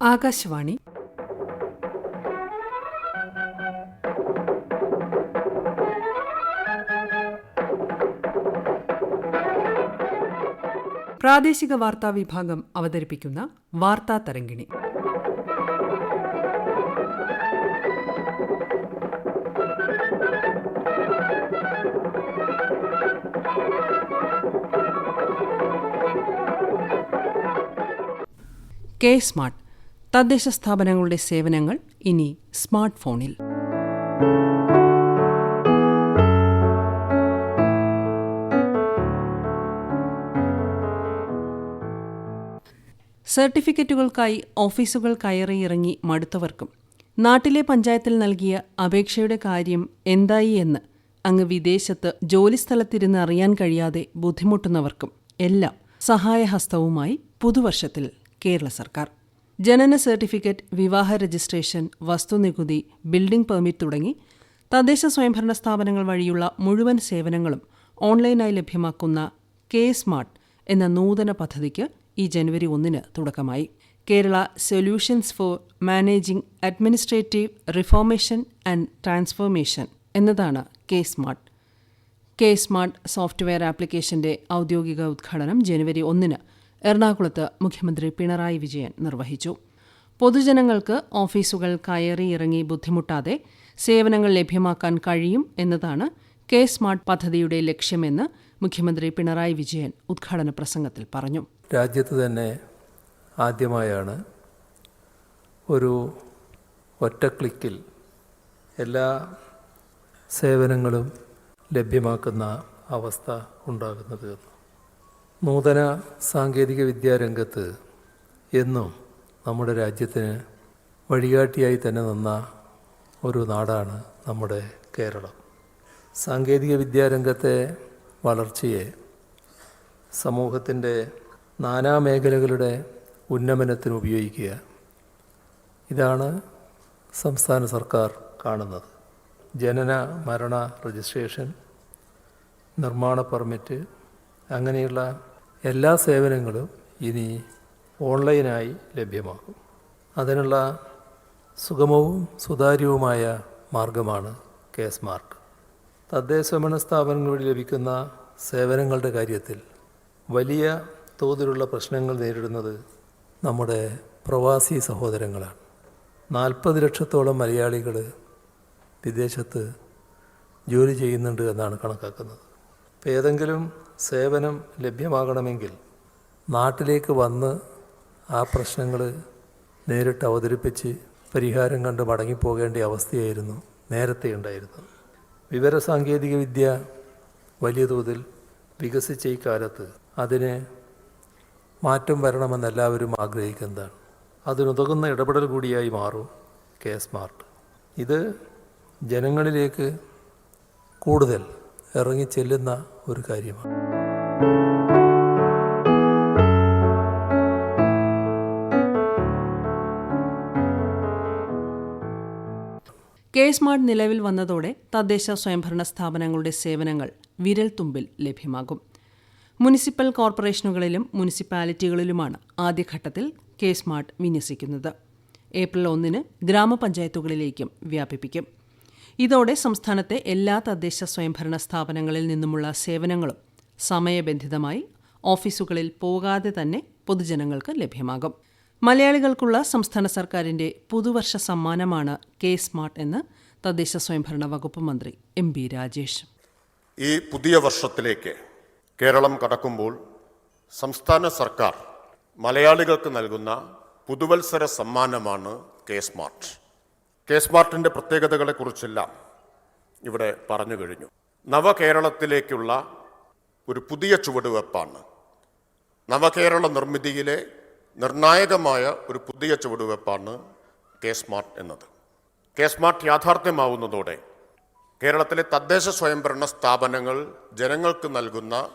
ആകാശവാണി. പ്രാദേശിക വാർത്താ വിഭാഗം അവതരിപ്പിക്കുന്ന വാർത്താ തരംഗിണി. K smart. തദ്ദേശ സ്ഥാപനങ്ങളുടെ സേവനങ്ങൾ ഇനി സ്മാർട്ട് ഫോണിൽ സർട്ടിഫിക്കറ്റുകൾക്കായി ഓഫീസുകൾ കയറി ഇറങ്ങി മടുത്തവർക്കും നാട്ടിലെ പഞ്ചായത്തിൽ നൽകിയ അപേക്ഷയുടെ കാര്യം എന്തായി എന്ന് അങ്ങ് വിദേശത്ത് ജോലിസ്ഥലത്തിരുന്ന് അറിയാൻ കഴിയാതെ ബുദ്ധിമുട്ടുന്നവർക്കും എല്ലാം സഹായഹസ്തവുമായി പുതുവർഷത്തിൽ കേരള സർക്കാർ. ജനന സർട്ടിഫിക്കറ്റ് വിവാഹ രജിസ്ട്രേഷൻ വസ്തുനികുതി ബിൽഡിംഗ് പെർമിറ്റ് തുടങ്ങി തദ്ദേശ സ്വയംഭരണ സ്ഥാപനങ്ങൾ വഴിയുള്ള മുഴുവൻ സേവനങ്ങളും ഓൺലൈനായി ലഭ്യമാക്കുന്ന കെ സ്മാർട്ട് എന്ന നൂതന പദ്ധതിക്ക് ഈ ജനുവരി ഒന്നിന് തുടക്കമായി. Kerala solutions for managing administrative reformation and transformation എന്നതാണ് K smart. K smart software ആപ്ലിക്കേഷന്റെ ഔദ്യോഗിക ഉദ്ഘാടനം ജനുവരി ഒന്നിന് എറണാകുളത്ത് മുഖ്യമന്ത്രി പിണറായി വിജയൻ നിർവഹിച്ചു പൊതുജനങ്ങൾക്ക് ഓഫീസുകൾ കയറി ഇറങ്ങി ബുദ്ധിമുട്ടാതെ സേവനങ്ങൾ ലഭ്യമാക്കാൻ കഴിയും എന്നതാണ് കെ സ്മാർട്ട് പദ്ധതിയുടെ ലക്ഷ്യമെന്ന് മുഖ്യമന്ത്രി പിണറായി വിജയൻ ഉദ്ഘാടന പ്രസംഗത്തിൽ പറഞ്ഞു രാജ്യത്ത് തന്നെ ആദ്യമായാണ് ഒരു ഒറ്റ ക്ലിക്കിൽ എല്ലാ സേവനങ്ങളും ലഭ്യമാക്കുന്ന അവസ്ഥ ഉണ്ടാകുന്നത്. നൂതന സാങ്കേതിക വിദ്യാരംഗത്ത് എന്നും നമ്മുടെ രാജ്യത്തിന് വഴികാട്ടിയായി തന്നെ നിന്ന ഒരു നാടാണ് നമ്മുടെ കേരളം. സാങ്കേതിക വിദ്യാരംഗത്തെ വളർച്ചയെ സമൂഹത്തിന്റെ നാനാ മേഖലകളുടെ ഉന്നമനത്തിന് ഉപയോഗിക്കുക. ഇതാണ് സംസ്ഥാന സർക്കാർ കാണുന്നത്. ജനന മരണ രജിസ്ട്രേഷൻ നിർമ്മാണ പെർമിറ്റ് അങ്ങനെയുള്ള എല്ലാ സേവനങ്ങളും ഇനി ഓൺലൈനായി ലഭ്യമാകും. അതിനുള്ള സുഗമവും സുതാര്യവുമായ മാർഗമാണ് കെ തദ്ദേശ തദ്ദേശഭരണ സ്ഥാപനങ്ങൾ വഴി ലഭിക്കുന്ന സേവനങ്ങളുടെ കാര്യത്തിൽ വലിയ തോതിലുള്ള പ്രശ്നങ്ങൾ നേരിടുന്നത് നമ്മുടെ പ്രവാസി സഹോദരങ്ങളാണ്. നാൽപ്പത് ലക്ഷത്തോളം മലയാളികൾ വിദേശത്ത് ജോലി ചെയ്യുന്നുണ്ട് എന്നാണ് കണക്കാക്കുന്നത്. അപ്പോൾ ഏതെങ്കിലും സേവനം ലഭ്യമാകണമെങ്കിൽ നാട്ടിലേക്ക് വന്ന് ആ പ്രശ്നങ്ങൾ നേരിട്ട് അവതരിപ്പിച്ച് പരിഹാരം കണ്ട് മടങ്ങിപ്പോകേണ്ട അവസ്ഥയായിരുന്നു നേരത്തെ ഉണ്ടായിരുന്നത്. വിവരസാങ്കേതിക വിദ്യ വലിയ തോതിൽ വികസിച്ച ഈ കാലത്ത് അതിന് മാറ്റം വരണമെന്ന് എല്ലാവരും ആഗ്രഹിക്കുന്നതാണ്. അതിനുതകുന്ന ഇടപെടൽ കൂടിയായി മാറും കെ സ്മാർട്ട്. ഇത് ജനങ്ങളിലേക്ക് കൂടുതൽ ഇറങ്ങിച്ചെല്ലുന്ന ഒരു കാര്യമാണ്. കെ സ്മാർട്ട് നിലവിൽ വന്നതോടെ തദ്ദേശ സ്വയംഭരണ സ്ഥാപനങ്ങളുടെ സേവനങ്ങൾ വിരൽത്തുമ്പിൽ ലഭ്യമാകും. മുനിസിപ്പൽ കോർപ്പറേഷനുകളിലും മുനിസിപ്പാലിറ്റികളിലുമാണ് ആദ്യഘട്ടത്തിൽ കെ സ്മാർട്ട് വിന്യസിക്കുന്നത്. ഏപ്രിൽ ഒന്നിന് ഗ്രാമപഞ്ചായത്തുകളിലേക്കും വ്യാപിപ്പിക്കും. ഇതോടെ സംസ്ഥാനത്തെ എല്ലാ തദ്ദേശ സ്വയംഭരണ സ്ഥാപനങ്ങളിൽ നിന്നുമുള്ള സേവനങ്ങളും സമയബന്ധിതമായി ഓഫീസുകളിൽ പോകാതെ തന്നെ പൊതുജനങ്ങൾക്ക് ലഭ്യമാകും. മലയാളികൾക്കുള്ള സംസ്ഥാന സർക്കാരിന്റെ പുതുവർഷ സമ്മാനമാണ് കെ സ്മാർട്ട് എന്ന് തദ്ദേശ സ്വയംഭരണ വകുപ്പ് മന്ത്രി എം ബി രാജേഷ്. ഈ പുതിയ വർഷത്തിലേക്ക് കേരളം കടക്കുമ്പോൾ സംസ്ഥാന സർക്കാർ മലയാളികൾക്ക് നൽകുന്ന പുതുവത്സര സമ്മാനമാണ് കെ സ്മാർട്ട്. കെ സ്മാർട്ടിന്റെ പ്രത്യേകതകളെക്കുറിച്ചെല്ലാം ഇവിടെ പറഞ്ഞു കഴിഞ്ഞു. നവകേരളത്തിലേക്കുള്ള ഒരു പുതിയ ചുവടുവെപ്പാണ്. നവകേരള നിർമ്മിതിയിലെ നിർണായകമായ ഒരു പുതിയ ചുവടുവെപ്പാണ് കെ സ്മാർട്ട് എന്നത്. കെ സ്മാർട്ട് യാഥാർത്ഥ്യമാവുന്നതോടെ കേരളത്തിലെ തദ്ദേശ സ്വയംഭരണ സ്ഥാപനങ്ങൾ ജനങ്ങൾക്ക് നൽകുന്ന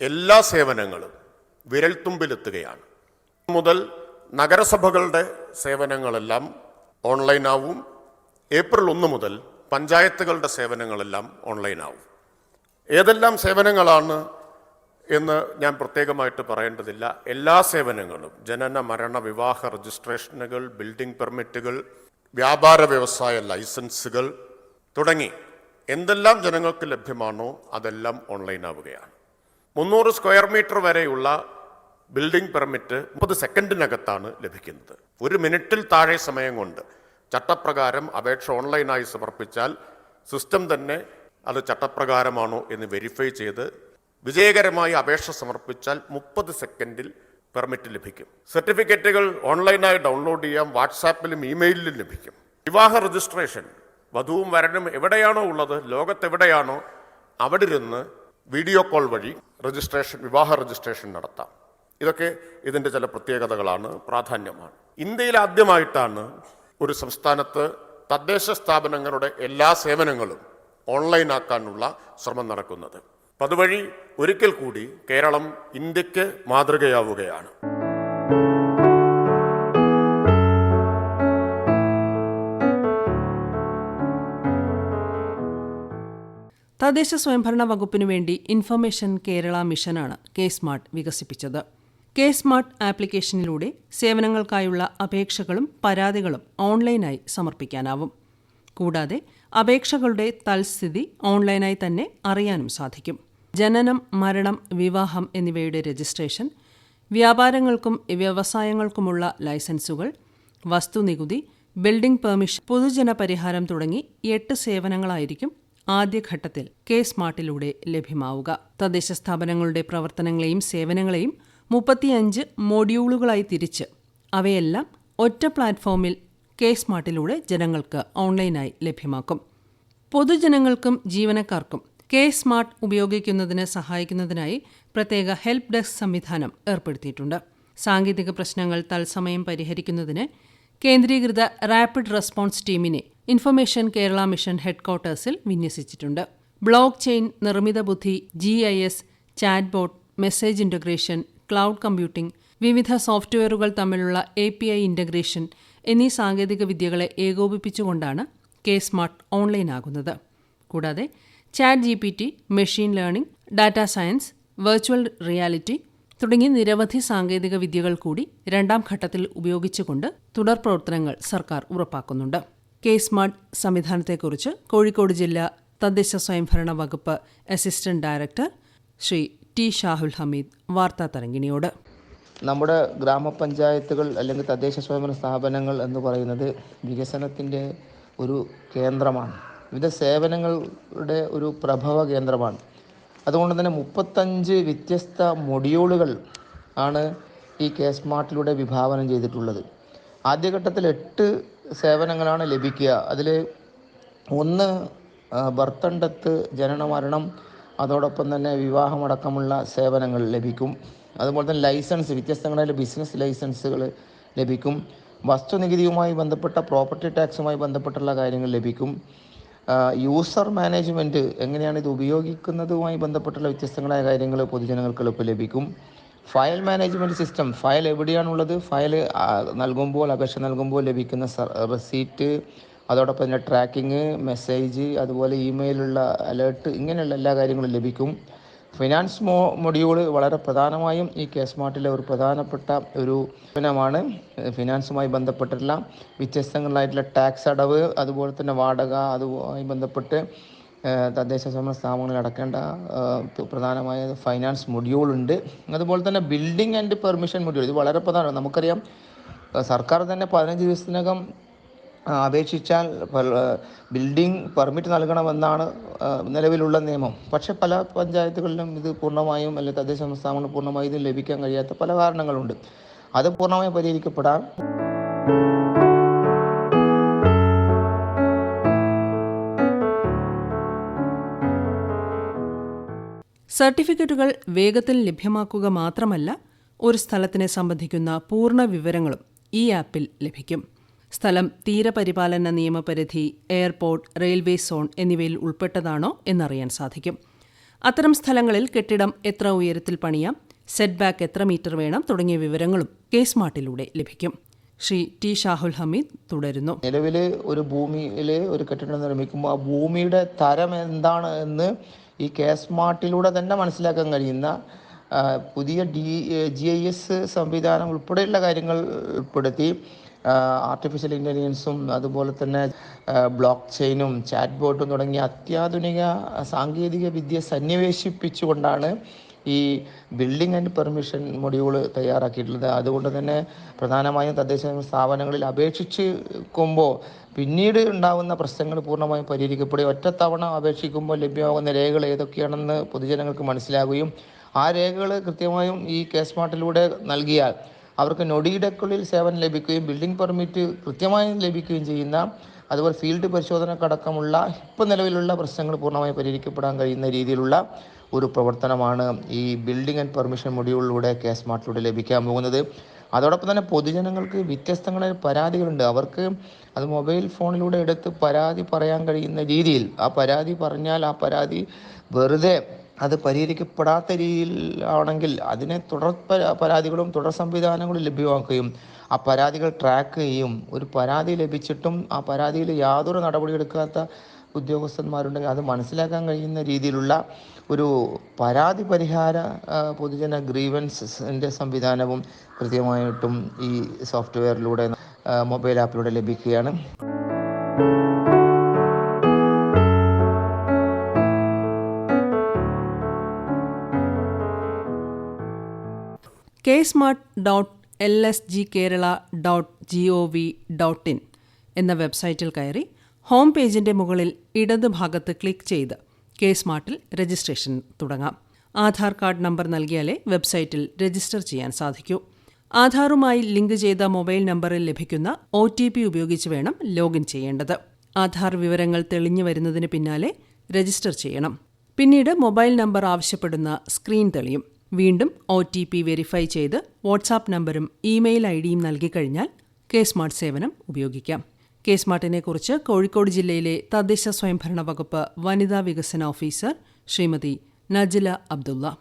എല്ലാ സേവനങ്ങളും വിരൽത്തുമ്പിലെത്തുകയാണ്. മുതൽ നഗരസഭകളുടെ സേവനങ്ങളെല്ലാം ഓൺലൈനാവും. ഏപ്രിൽ ഒന്ന് മുതൽ പഞ്ചായത്തുകളുടെ സേവനങ്ങളെല്ലാം ഓൺലൈനാവും. ഏതെല്ലാം സേവനങ്ങളാണ് എന്ന് ഞാൻ പ്രത്യേകമായിട്ട് പറയേണ്ടതില്ല. എല്ലാ സേവനങ്ങളും ജനന മരണ വിവാഹ രജിസ്ട്രേഷനുകൾ ബിൽഡിംഗ് പെർമിറ്റുകൾ വ്യാപാര വ്യവസായ ലൈസൻസുകൾ തുടങ്ങി എന്തെല്ലാം ജനങ്ങൾക്ക് ലഭ്യമാണോ അതെല്ലാം ഓൺലൈൻ ആവുകയാണ് മുന്നൂറ് സ്ക്വയർ മീറ്റർ വരെയുള്ള ബിൽഡിംഗ് പെർമിറ്റ് മുപ്പത് സെക്കൻഡിനകത്താണ് ലഭിക്കുന്നത്. ഒരു മിനിറ്റിൽ താഴെ സമയം കൊണ്ട് ചട്ടപ്രകാരം അപേക്ഷ ഓൺലൈനായി സമർപ്പിച്ചാൽ സിസ്റ്റം തന്നെ അത് ചട്ടപ്രകാരമാണോ എന്ന് വെരിഫൈ ചെയ്ത് വിജയകരമായി അപേക്ഷ സമർപ്പിച്ചാൽ മുപ്പത് സെക്കൻഡിൽ പെർമിറ്റ് ലഭിക്കും. സർട്ടിഫിക്കറ്റുകൾ ഓൺലൈനായി ഡൗൺലോഡ് ചെയ്യാം വാട്സാപ്പിലും ഇമെയിലിലും ലഭിക്കും. വിവാഹ രജിസ്ട്രേഷൻ വധുവും വരനും എവിടെയാണോ ഉള്ളത് ലോകത്തെവിടെയാണോ അവിടെ ഇരുന്ന് വീഡിയോ കോൾ വഴി രജിസ്ട്രേഷൻ വിവാഹ രജിസ്ട്രേഷൻ നടത്താം. ഇതൊക്കെ ഇതിന്റെ ചില പ്രത്യേകതകളാണ് പ്രാധാന്യമാണ്. ഇന്ത്യയിൽ ആദ്യമായിട്ടാണ് ഒരു സംസ്ഥാനത്ത് തദ്ദേശ സ്ഥാപനങ്ങളുടെ എല്ലാ സേവനങ്ങളും ഓൺലൈനാക്കാനുള്ള ശ്രമം നടക്കുന്നത്. അതുവഴി ഒരിക്കൽ കൂടി കേരളം ഇന്ത്യയ്ക്ക് മാതൃകയാവുകയാണ്. തദ്ദേശ സ്വയംഭരണ വകുപ്പിനു വേണ്ടി ഇൻഫർമേഷൻ കേരള മിഷനാണ് കെ സ്മാർട്ട് വികസിപ്പിച്ചത്. കെ സ്മാർട്ട് ആപ്ലിക്കേഷനിലൂടെ സേവനങ്ങൾക്കായുള്ള അപേക്ഷകളും പരാതികളും ഓൺലൈനായി സമർപ്പിക്കാനാവും. കൂടാതെ അപേക്ഷകളുടെ തൽസ്ഥിതി ഓൺലൈനായി തന്നെ അറിയാനും സാധിക്കും. ജനനം മരണം വിവാഹം എന്നിവയുടെ രജിസ്ട്രേഷൻ വ്യാപാരങ്ങൾക്കും വ്യവസായങ്ങൾക്കുമുള്ള ലൈസൻസുകൾ വസ്തുനികുതി ബിൽഡിംഗ് പെർമിഷൻ പൊതുജന പരിഹാരം തുടങ്ങി എട്ട് സേവനങ്ങളായിരിക്കും ആദ്യഘട്ടത്തിൽ കെ സ്മാർട്ടിലൂടെ ലഭ്യമാവുക. തദ്ദേശ സ്ഥാപനങ്ങളുടെ പ്രവർത്തനങ്ങളെയും സേവനങ്ങളെയും മുപ്പത്തിയഞ്ച് മോഡ്യൂളുകളായി തിരിച്ച്. അവയെല്ലാം ഒറ്റ പ്ലാറ്റ്ഫോമിൽ കെ സ്മാർട്ടിലൂടെ ജനങ്ങൾക്ക് ഓൺലൈനായി ലഭ്യമാക്കും. പൊതുജനങ്ങൾക്കും ജീവനക്കാർക്കും കെ സ്മാർട്ട് ഉപയോഗിക്കുന്നതിന് സഹായിക്കുന്നതിനായി പ്രത്യേക ഹെൽപ്പ് ഡെസ്ക് സംവിധാനം ഏർപ്പെടുത്തിയിട്ടുണ്ട്. സാങ്കേതിക പ്രശ്നങ്ങൾ തത്സമയം പരിഹരിക്കുന്നതിന് കേന്ദ്രീകൃത റാപ്പിഡ് റെസ്പോൺസ് ടീമിനെ ഇൻഫർമേഷൻ കേരള മിഷൻ ഹെഡ്ക്വാർട്ടേഴ്സിൽ വിന്യസിച്ചിട്ടുണ്ട്. ബ്ലോക്ക് ചെയിൻ നിർമ്മിത ബുദ്ധി G I S chatbot message integration cloud computing വിവിധ സോഫ്റ്റ്വെയറുകൾ തമ്മിലുള്ള എ പി ഐ ഇന്റഗ്രേഷൻ എന്നീ സാങ്കേതിക വിദ്യകളെ ഏകോപിപ്പിച്ചുകൊണ്ടാണ് കെ സ്മാർട്ട് ഓൺലൈനാകുന്നത് കൂടാതെ chat G P T machine learning data science virtual reality തുടങ്ങി നിരവധി സാങ്കേതിക വിദ്യകൾ കൂടി രണ്ടാം ഘട്ടത്തിൽ ഉപയോഗിച്ചുകൊണ്ട് തുടർ പ്രവർത്തനങ്ങൾ സർക്കാർ ഉറപ്പാക്കുന്നുണ്ട്. കെ സ്മാർട്ട് സംവിധാനത്തെക്കുറിച്ച് കോഴിക്കോട് ജില്ലാ തദ്ദേശ സ്വയംഭരണ വകുപ്പ് assistant director Shri T Shahul Hameed വാർത്താ തരംഗിണിയോട്. നമ്മുടെ ഗ്രാമപഞ്ചായത്തുകൾ അല്ലെങ്കിൽ തദ്ദേശ സ്വയംഭരണ സ്ഥാപനങ്ങൾ എന്ന് പറയുന്നത് വികസനത്തിന്റെ ഒരു കേന്ദ്രമാണ്. വിവിധ സേവനങ്ങളുടെ ഒരു പ്രഭവ കേന്ദ്രമാണ്. അതുകൊണ്ട് തന്നെ മുപ്പത്തഞ്ച് വ്യത്യസ്ത മൊഡ്യൂളുകൾ ആണ് ഈ കെ സ്മാർട്ടിലൂടെ വിഭാവനം ചെയ്തിട്ടുള്ളത്. ആദ്യഘട്ടത്തിൽ എട്ട് സേവനങ്ങളാണ് ലഭിക്കുക. അതിൽ ഒന്ന് ബർത്തണ്ടത്ത് ജനന മരണം അതോടൊപ്പം തന്നെ വിവാഹമടക്കമുള്ള സേവനങ്ങൾ ലഭിക്കും. അതുപോലെ തന്നെ ലൈസൻസ് വ്യത്യസ്തങ്ങളായ ബിസിനസ് ലൈസൻസുകൾ ലഭിക്കും. വസ്തുനികുതിയുമായി ബന്ധപ്പെട്ട പ്രോപ്പർട്ടി ടാക്സുമായി ബന്ധപ്പെട്ടുള്ള കാര്യങ്ങൾ ലഭിക്കും. യൂസർ മാനേജ്മെന്റ് എങ്ങനെയാണ് ഇത് ഉപയോഗിക്കുന്നതുമായി ബന്ധപ്പെട്ടുള്ള വ്യത്യസ്തങ്ങളായ കാര്യങ്ങൾ പൊതുജനങ്ങൾക്ക് എളുപ്പം ലഭിക്കും. ഫയൽ മാനേജ്മെന്റ് സിസ്റ്റം ഫയൽ എവിടെയാണുള്ളത്? ഫയൽ നൽകുമ്പോൾ അപേക്ഷ നൽകുമ്പോൾ ലഭിക്കുന്ന റെസീറ്റ് അതോടൊപ്പം തന്നെ ട്രാക്കിങ് മെസ്സേജ് അതുപോലെ ഇമെയിലുള്ള അലേർട്ട് ഇങ്ങനെയുള്ള എല്ലാ കാര്യങ്ങളും ലഭിക്കും. ഫിനാൻസ് മോ മൊഡ്യൂൾ വളരെ പ്രധാനമായും ഈ കെ സ്മാർട്ടിലെ ഒരു പ്രധാനപ്പെട്ട ഒരു സേവനമാണ് ഫിനാൻസുമായി ബന്ധപ്പെട്ടിട്ടുള്ള വ്യത്യസ്തങ്ങളായിട്ടുള്ള ടാക്സ് അടവ് അതുപോലെ തന്നെ വാടക അതുമായി ബന്ധപ്പെട്ട് തദ്ദേശ സ്വയം സ്ഥാപനങ്ങളിൽ അടക്കേണ്ട പ്രധാനമായ ഫൈനാൻസ് മൊഡ്യൂൾ ഉണ്ട്. അതുപോലെ തന്നെ ബിൽഡിംഗ് ആൻഡ് പെർമിഷൻ മൊഡ്യൂൾ ഇത് വളരെ പ്രധാനമാണ്. നമുക്കറിയാം സർക്കാർ തന്നെ പതിനഞ്ച് ദിവസത്തിനകം അപേക്ഷിച്ചാൽ ബിൽഡിംഗ് പെർമിറ്റ് നൽകണമെന്നാണ് നിലവിലുള്ള നിയമം. പക്ഷെ പല പഞ്ചായത്തുകളിലും ഇത് പൂർണമായും അല്ലെങ്കിൽ തദ്ദേശ സംസ്ഥാനങ്ങൾ പൂർണമായും ഇത് ലഭിക്കാൻ കഴിയാത്ത പല കാരണങ്ങളുണ്ട്. അത് പൂർണമായും പരിഹരിക്കപ്പെടാൻ സർട്ടിഫിക്കറ്റുകൾ വേഗത്തിൽ ലഭ്യമാക്കുക മാത്രമല്ല ഒരു സ്ഥലത്തിനെ സംബന്ധിക്കുന്ന പൂർണ വിവരങ്ങളും ഈ ആപ്പിൽ ലഭിക്കും. സ്ഥലം തീരപരിപാലന നിയമപരിധി എയർപോർട്ട് റെയിൽവേ സോൺ എന്നിവയിൽ ഉൾപ്പെട്ടതാണോ എന്നറിയാൻ സാധിക്കും. അത്തരം സ്ഥലങ്ങളിൽ കെട്ടിടം എത്ര ഉയരത്തിൽ പണിയാം സെറ്റ് ബാക്ക് എത്ര മീറ്റർ വേണം തുടങ്ങിയ വിവരങ്ങളും കെ സ്മാർട്ടിലൂടെ ലഭിക്കും. ശ്രീ ടി ഷാഹുൽ ഹമീദ് തുടരുന്നു. നിലവിൽ ഒരു ഭൂമിയിൽ ഒരു കെട്ടിടം നിർമ്മിക്കുമ്പോൾ ആ ഭൂമിയുടെ തരം എന്താണ് എന്ന് ഈ കെ സ്മാർട്ടിലൂടെ തന്നെ മനസ്സിലാക്കാൻ കഴിയുന്ന പുതിയ ഡി ജി ഐ എസ് സംവിധാനം ഉൾപ്പെടെയുള്ള കാര്യങ്ങൾ ഉൾപ്പെടുത്തി ആർട്ടിഫിഷ്യൽ ഇന്റലിജൻസും അതുപോലെ തന്നെ ബ്ലോക്ക് ചെയിനും ചാറ്റ് ബോട്ടും തുടങ്ങിയ അത്യാധുനിക സാങ്കേതിക വിദ്യ സന്നിവേശിപ്പിച്ചുകൊണ്ടാണ് ഈ ബിൽഡിംഗ് ആൻഡ് പെർമിഷൻ മൊഡ്യൂൾ തയ്യാറാക്കിയിട്ടുള്ളത്. അതുകൊണ്ട് തന്നെ പ്രധാനമായും തദ്ദേശ സ്ഥാപനങ്ങളിൽ അപേക്ഷിക്കുമ്പോൾ പിന്നീട് ഉണ്ടാകുന്ന പ്രശ്നങ്ങൾ പൂർണമായും പരിഹരിക്കപ്പെടുകയും ഒറ്റത്തവണ അപേക്ഷിക്കുമ്പോൾ ലഭ്യമാകുന്ന രേഖകൾ ഏതൊക്കെയാണെന്ന് പൊതുജനങ്ങൾക്ക് മനസ്സിലാകുകയും ആ രേഖകൾ കൃത്യമായും ഈ കേസ് മാർട്ടിലൂടെ നൽകിയാൽ അവർക്ക് നൊടിയിടക്കുള്ളിൽ സേവനം ലഭിക്കുകയും ബിൽഡിംഗ് പെർമിറ്റ് കൃത്യമായി ലഭിക്കുകയും ചെയ്യുന്ന അതുപോലെ ഫീൽഡ് പരിശോധനക്കടക്കമുള്ള ഇപ്പം നിലവിലുള്ള പ്രശ്നങ്ങൾ പൂർണമായി പരിഹരിക്കപ്പെടാൻ കഴിയുന്ന രീതിയിലുള്ള ഒരു പ്രവർത്തനമാണ് ഈ ബിൽഡിംഗ് ആൻഡ് പെർമിഷൻ മൊഡ്യൂളിലൂടെ കെ സ്മാർട്ടിലൂടെ ലഭിക്കാൻ പോകുന്നത്. അതോടൊപ്പം തന്നെ പൊതുജനങ്ങൾക്ക് വ്യത്യസ്തങ്ങളായ പരാതികളുണ്ട്. അവർക്ക് അത് മൊബൈൽ ഫോണിലൂടെ എടുത്ത് പരാതി പറയാൻ കഴിയുന്ന രീതിയിൽ ആ പരാതി പറഞ്ഞാൽ ആ പരാതി വെറുതെ അത് പരിഹരിക്കപ്പെടാത്ത രീതിയിൽ ആണെങ്കിൽ അതിനെ തുടർ പരാ- പരാതികളും തുടർ സംവിധാനങ്ങളും ലഭ്യമാക്കുകയും ആ പരാതികൾ ട്രാക്ക് ചെയ്യും ഒരു പരാതി ലഭിച്ചിട്ടും ആ പരാതിയിൽ യാതൊരു നടപടിയെടുക്കാത്ത ഉദ്യോഗസ്ഥന്മാരുണ്ടെങ്കിൽ അത് മനസ്സിലാക്കാൻ കഴിയുന്ന രീതിയിലുള്ള ഒരു പരാതി പരിഹാര പൊതുജന ഗ്രീവൻസിന്റെ സംവിധാനവും കൃത്യമായിട്ടും ഈ സോഫ്റ്റ്വെയറിലൂടെ മൊബൈൽ ആപ്പിലൂടെ ലഭിക്കുകയാണ്. K smart dot L S G Kerala dot G O V dot in എന്ന വെബ്സൈറ്റിൽ കയറി ഹോം പേജിന്റെ മുകളിൽ ഇടത് ഭാഗത്ത് ക്ലിക്ക് ചെയ്ത് കെ സ്മാർട്ടിൽ രജിസ്ട്രേഷൻ തുടങ്ങാം. ആധാർ കാർഡ് നമ്പർ നൽകിയാലേ വെബ്സൈറ്റിൽ രജിസ്റ്റർ ചെയ്യാൻ സാധിക്കൂ. ആധാറുമായി ലിങ്ക് ചെയ്ത മൊബൈൽ നമ്പറിൽ ലഭിക്കുന്ന ഒ ടി പി ഉപയോഗിച്ച് വേണം ലോഗിൻ ചെയ്യേണ്ടത്. ആധാർ വിവരങ്ങൾ തെളിഞ്ഞു വരുന്നതിന് പിന്നാലെ രജിസ്റ്റർ ചെയ്യണം. പിന്നീട് മൊബൈൽ നമ്പർ ആവശ്യപ്പെടുന്ന സ്ക്രീൻ തെളിയും. വീണ്ടും ഒ ടി പി വെരിഫൈ ചെയ്ത് വാട്സാപ്പ് നമ്പറും ഇമെയിൽ ഐ ഡിയും നൽകിക്കഴിഞ്ഞാൽ കെ സ്മാർട്ട് സേവനം ഉപയോഗിക്കാം. കെ സ്മാർട്ടിനെ കുറിച്ച് കോഴിക്കോട് ജില്ലയിലെ തദ്ദേശ സ്വയംഭരണ വകുപ്പ് വനിതാ വികസന ഓഫീസർ ശ്രീമതി നജില അബ്ദുള്ള.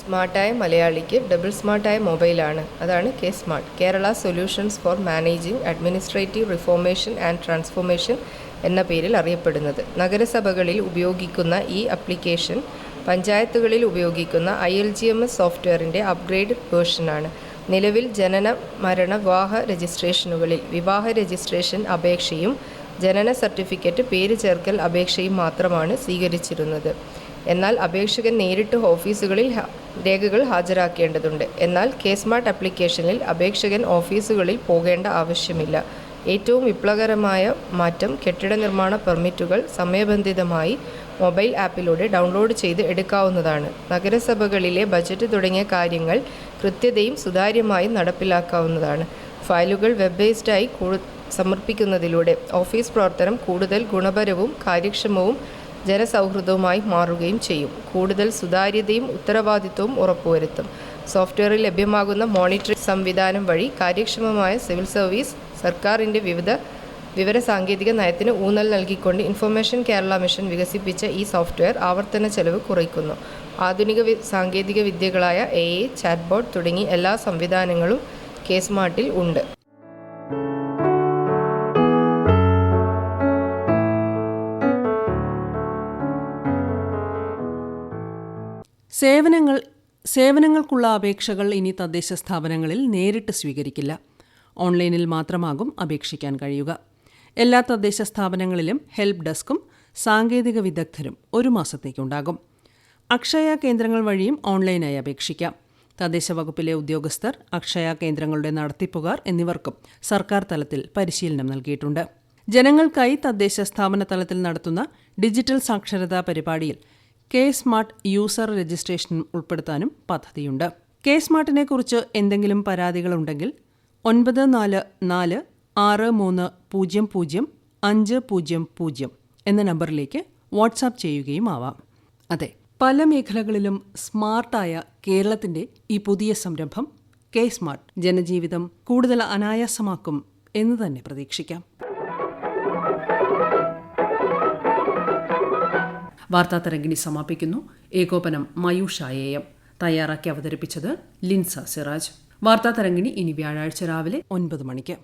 സ്മാർട്ടായ മലയാളിക്ക് ഡബിൾ സ്മാർട്ടായ മൊബൈലാണ്. അതാണ് K smart. Kerala solutions for managing administrative reformation and transformation എന്ന പേരിൽ അറിയപ്പെടുന്നത്. നഗരസഭകളിൽ ഉപയോഗിക്കുന്ന ഈ അപ്ലിക്കേഷൻ പഞ്ചായത്തുകളിൽ ഉപയോഗിക്കുന്ന I L G M S സോഫ്റ്റ്വെയറിന്റെ അപ്ഗ്രേഡ് വേർഷനാണ്. നിലവിൽ ജനന മരണ വിവാഹ രജിസ്ട്രേഷനുകളിൽ വിവാഹ രജിസ്ട്രേഷൻ അപേക്ഷയും ജനന സർട്ടിഫിക്കറ്റ് പേര് ചേർക്കൽ അപേക്ഷയും മാത്രമാണ് സ്വീകരിച്ചിരുന്നത്. എന്നാൽ അപേക്ഷകൻ നേരിട്ട് ഓഫീസുകളിൽ രേഖകൾ ഹാജരാക്കേണ്ടതുണ്ട്. എന്നാൽ കേസ്മാർട്ട് ആപ്ലിക്കേഷനിൽ അപേക്ഷകൻ ഓഫീസുകളിൽ പോകേണ്ട ആവശ്യമില്ല. ഏറ്റവും വിപ്ലവകരമായ മാറ്റം കെട്ടിട നിർമ്മാണ പെർമിറ്റുകൾ സമയബന്ധിതമായി മൊബൈൽ ആപ്പിലൂടെ ഡൗൺലോഡ് ചെയ്ത് എടുക്കാവുന്നതാണ്. നഗരസഭകളിലെ ബജറ്റ് തുടങ്ങിയ കാര്യങ്ങൾ കൃത്യതയും സുതാര്യമായും നടപ്പിലാക്കാവുന്നതാണ്. ഫയലുകൾ വെബ് ബേസ്ഡായി സമർപ്പിക്കുന്നതിലൂടെ ഓഫീസ് പ്രവർത്തനം കൂടുതൽ ഗുണപരവും കാര്യക്ഷമവും ജനസൗഹൃദവുമായി മാറുകയും ചെയ്യും. കൂടുതൽ സുതാര്യതയും ഉത്തരവാദിത്വവും ഉറപ്പുവരുത്തും. സോഫ്റ്റ്വെയറിൽ ലഭ്യമാകുന്ന മോണിറ്ററിംഗ് സംവിധാനം വഴി കാര്യക്ഷമമായ സിവിൽ സർവീസ് സർക്കാരിന്റെ വിവിധ വിവര സാങ്കേതിക നയത്തിന് ഊന്നൽ നൽകിക്കൊണ്ട് ഇൻഫർമേഷൻ കേരള മിഷൻ വികസിപ്പിച്ച ഈ സോഫ്റ്റ്വെയർ ആവർത്തന ചെലവ് കുറയ്ക്കുന്നു. ആധുനിക സാങ്കേതിക വിദ്യകളായ എ ഐ ചാറ്റ്ബോട്ട് തുടങ്ങി എല്ലാ സംവിധാനങ്ങളും കേസ്മാർട്ടിൽ ഉണ്ട്. സേവനങ്ങൾ സേവനങ്ങൾക്കുള്ള അപേക്ഷകൾ ഇനി തദ്ദേശ സ്ഥാപനങ്ങളിൽ നേരിട്ട് സ്വീകരിക്കില്ല. ഓൺലൈനിൽ മാത്രമാകും അപേക്ഷിക്കാൻ കഴിയുക. എല്ലാ തദ്ദേശ സ്ഥാപനങ്ങളിലും ഹെൽപ്പ് ഡെസ്കും സാങ്കേതിക വിദഗ്ധരും ഒരു മാസത്തേക്കുണ്ടാകും. അക്ഷയ കേന്ദ്രങ്ങൾ വഴിയും ഓൺലൈനായി അപേക്ഷിക്കാം. തദ്ദേശ വകുപ്പിലെ ഉദ്യോഗസ്ഥർ അക്ഷയ കേന്ദ്രങ്ങളുടെ നടത്തിപ്പുകാർ എന്നിവർക്കും സർക്കാർ തലത്തിൽ പരിശീലനം നൽകിയിട്ടുണ്ട്. ജനങ്ങൾക്കായി തദ്ദേശ സ്ഥാപന തലത്തിൽ നടത്തുന്ന ഡിജിറ്റൽ സാക്ഷരതാ പരിപാടിയിൽ കെ സ്മാർട്ട് യൂസർ രജിസ്ട്രേഷൻ ഉൾപ്പെടുത്താനും പദ്ധതിയുണ്ട്. കെ സ്മാർട്ടിനെക്കുറിച്ച് എന്തെങ്കിലും പരാതികളുണ്ടെങ്കിൽ ഒൻപത് നാല് നാല് ആറ് മൂന്ന് പൂജ്യം പൂജ്യം അഞ്ച് പൂജ്യം പൂജ്യം എന്ന നമ്പറിലേക്ക് വാട്സാപ്പ് ചെയ്യുകയും ആവാം. അതെ പല മേഖലകളിലും സ്മാർട്ടായ കേരളത്തിന്റെ ഈ പുതിയ സംരംഭം കെ സ്മാർട്ട് ജനജീവിതം കൂടുതൽ അനായാസമാക്കും എന്ന് തന്നെ പ്രതീക്ഷിക്കാം. വാർത്താ സമാപിക്കുന്നു. ഏകോപനം മയൂഷായേയം തയ്യാറാക്കി അവതരിപ്പിച്ചത് ലിൻസ സിറാജ്. വാർത്താ ഇനി വ്യാഴാഴ്ച രാവിലെ ഒൻപത് മണിക്ക്.